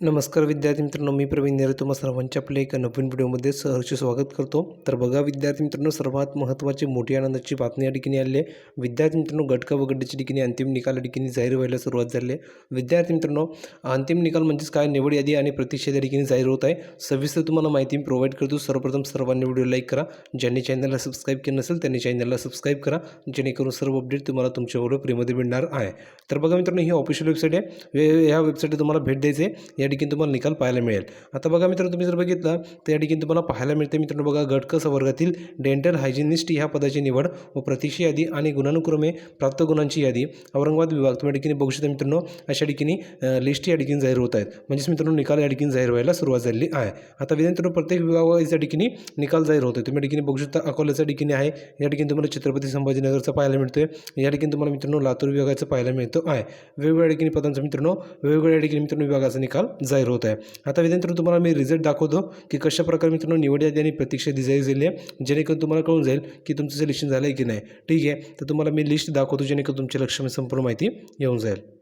नमस्कार विद्यार्थी मित्रांनो मी प्रवीण नेहरे. तुम्हा सर्वांच्या आपल्या एका नवीन व्हिडिओमध्ये सहर्ष स्वागत करतो. तर बघा विद्यार्थी मित्रांनो सर्वात महत्त्वाची मोठी आनंदाची बातमी या ठिकाणी आली आहे. विद्यार्थी मित्रांनो गटका व गड्डीच्या ठिकाणी अंतिम निकाल या ठिकाणी जाहीर व्हायला सुरुवात झाली आहे. विद्यार्थी मित्रांनो अंतिम निकाल म्हणजेच काय? निवड यादी आणि प्रतीक्षा या ठिकाणी जाहीर होत आहे. सविस्तर तुम्हाला माहिती मी प्रोव्हाइड करतो. सर्वप्रथम सर्वांनी व्हिडिओ लाईक करा. ज्यांनी चॅनलला सबस्क्राईब केलं नसेल त्यांनी चॅनलला सबस्क्राईब करा. जेणेकरून सर्व अपडेट तुम्हाला तुमच्या व्हिडिओ फ्रीमध्ये मिळणार आहे. तर बघा मित्रांनो ही ऑफिशियल वेबसाईट आहे. वे- ह्या वेबसाईटला तुम्हाला भेट द्यायचे या या ठिकाणी तुम्हाला निकाल पाहायला मिळेल. आता बघा मित्रांनो तुम्ही जर बघितलं तर या ठिकाणी तुम्हाला पाहायला मिळते मित्रांनो बघा गटकस वर्गातील डेंटल हायजिनिस्ट ह्या पदाची निवड व प्रतीक्षा यादी आणि गुणानुक्रमे प्राप्त गुणांची यादी. औरंगाबाद विभाग तुम्ही या ठिकाणी बघू शकता मित्रांनो अशा ठिकाणी लिस्ट या ठिकाणी जाहीर होत आहेत. म्हणजेच मित्रांनो निकाल या ठिकाणी जाहीर व्हायला सुरुवात झालेली आहे. आता विद्यार्थ्यांनो प्रत्येक विभागाच्या ठिकाणी निकाल जाहीर होतो तुम्ही ठिकाणी बघू शकता अकोल्याच्या ठिकाणी आहे. या ठिकाणी तुम्हाला छत्रपती संभाजीनगरचा पाहायला मिळतोय. या ठिकाणी तुम्हाला मित्रांनो लातूर विभागाचं पाहायला मिळतं आहे. वेगवेगळ्या ठिकाणी पदांचा मित्रांनो वेगवेगळ्या ठिकाणी मित्रांनो विभागाचा निकाल जाहीर होत आहे. आता विद्यार्थी तुम्हाला मी रिझल्ट दाखवतो की कशा प्रकारे मित्रांनो निवड यादी आणि प्रतीक्षा डिझाईन झाली आहे. जेणेकरून तुम्हाला कळून जाईल की तुमचं सिलेक्शन झालं आहे की नाही. ठीक आहे? तर तुम्हाला मी लिस्ट दाखवतो जेणेकरून तुमच्या लक्षामध्ये संपूर्ण माहिती येऊन जाईल.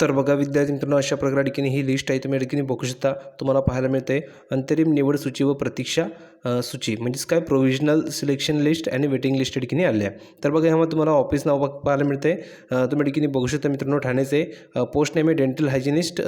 तर बघा विद्यार्थी मित्रांनो अशा प्रकारे ठिकाणी ही लिस्ट आहे तुम्ही ठिकाणी बघू शकता. तुम्हाला पाहायला मिळते अंतरिम निवड सूची व प्रतीक्षा सूची म्हणजेच काय प्रोव्हिजनल सिलेक्शन लिस्ट आणि वेटिंग लिस्ट या ठिकाणी आले आहे तर बघा ह्यामध्ये तुम्हाला ऑफिस नाव बघ- पाहायला मिळते तुम्ही ठिकाणी बघू शकता मित्रांनो ठाण्याचे. पोस्ट नेम आहे डेंटल हायजिनिस्ट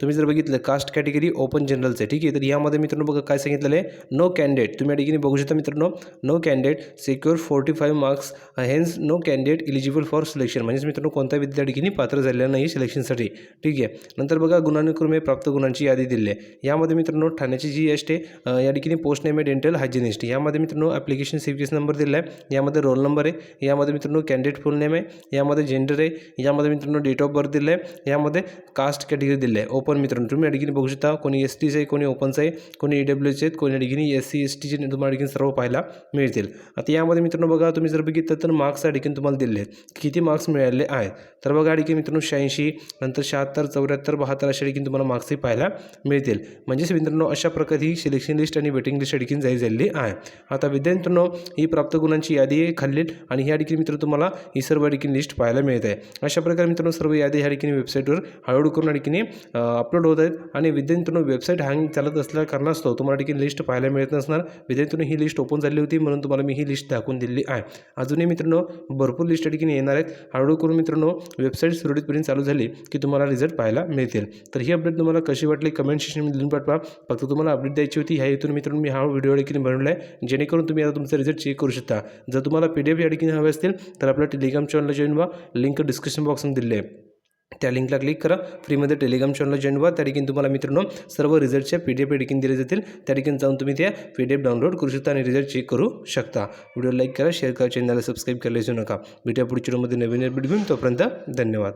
तुम्ही जर बघितलं कास्ट कॅटेगरी ओपन जनरलचं आहे ठीक आहे? तर यामध्ये मित्रांनो बघा काय सांगितलेलं आहे? नो कॅन्डिडेट तुम्ही या ठिकाणी बघू शकता मित्रांनो. No candidate secure forty five marks hence no candidate eligible for selection म्हणजेच मित्रांनो कोणत्या विद्या ठिकाणी पात्र झालेला नाही सिलेक्शनसाठी ठीक आहे? नंतर बघा गुणानुक्रमे प्राप्त गुणांची यादी दिली आहे. यामध्ये मित्रांनो ठाण्याची जी एस टी या ठिकाणी पोस्ट नेम आहे डेंटल हायजिनिस्ट यामध्ये मित्रांनो ॲप्लिकेशन सिरीज नंबर दिला आहे. यामध्ये रोल नंबर आहे. यामध्ये मित्रांनो कॅन्डिडेट फुल नेम आहे. यामध्ये जेंडर आहे. यामध्ये मित्रांनो डेट ऑफ बर्थ दिलं आहे. यामध्ये कास्ट कॅटेगरी दिली आहे. ओपन मित्रांनो तुम्ही या बघू शकता. कोणी एस टीचं आहे कोणी ओपनचं आहे. कोणी ई डब्ल्यूचे आहेत कोणी अडकीने एस सी एस टीचे तुम्हाला या सर्व पाहायला मिळतील. आता यामध्ये मित्रांनो बघा तुम्ही जर बघितलं तर मार्क्स या तुम्हाला दिले आहेत. किती मार्क्स मिळाले आहेत? तर बघा अडकी मित्रांनो शहाऐंशी नंतर शहात्तर चौऱ्याहत्तर बहात्तर अशा ठिकाणी तुम्हाला मार्क्सही पाहायला मिळतील. म्हणजेच मित्रांनो अशा प्रकारे ही सिलेक्शन लिस्ट आणि वेटिंग लिस्ट या ठिकाणी जाहीर झालेली आहे. आता विद्यार्थ्यांनो ही प्राप्त गुणांची यादी खालील आणि ह्या ठिकाणी मित्र तुम्हाला ही सर्व ठिकाणी लिस्ट पाहायला मिळत आहे. अशा प्रकारे मित्रांनो सर्व यादी ह्या ठिकाणी वेबसाईटवर हळूहळू करून ठिकाणी अपलोड होत आहेत आणि विद्यार्थ्यांनो वेबसाईट हँग चालत असल्या कारणास्तव तुम्हाला ठिकाणी लिस्ट पाहायला मिळत नसणार. विद्यार्थ्यांनो ही लिस्ट ओपन झाली होती म्हणून तुम्हाला मी ही लिस्ट दाखवून दिलेली आहे. अजूनही मित्रांनो भरपूर लिस्ट या ठिकाणी येणार आहेत. हळूहळू करून मित्रांनो वेबसाईट सुरळीतपणे चालू झाली की तुम्हाला रिझल्ट पाहायला मिळतील. तर ही अपडेट तुम्हाला कशी वाटली? कमेंट सेक्शनमध्ये लिहून पाठवा. फक्त तुम्हाला अपडेट द्यायची होती. ह्या हेतून मित्रांनो मी हा व्हिडिओ या बनवला आहे. जेणेकरून तुम्ही आता तुमचा रिझल्ट चेक करू शकता. जर तुम्हाला पी डी एफ या ठिकाणी हवे असतील तर आपल्या टेलिग्राम चॅनलला जॉईन व्हा. लिंक डिस्क्रिप्शन बॉक्समध्ये दिली आहे. त्या लिंकला क्लिक करा. फ्रीमध्ये टेलिग्राम चॅनलला जॉईन व्हा. त्या ठिकाणी तुम्हाला मित्रांनो सर्व रिझल्टच्या पी डी एफ या ठिकाणी दिले जातील. त्या ठिकाणी जाऊन तुम्ही त्या पी डी एफ डाउनलोड करू शकता आणि रिझल्ट चेक करू शकता. व्हिडिओ लाईक करा शेअर करा चॅनलला सबस्क्राईब करायला विसरू नका. भेटूया पुढच्या व्हिडिओमध्ये नवीन अपडेट घेऊन तोपर्यंत धन्यवाद.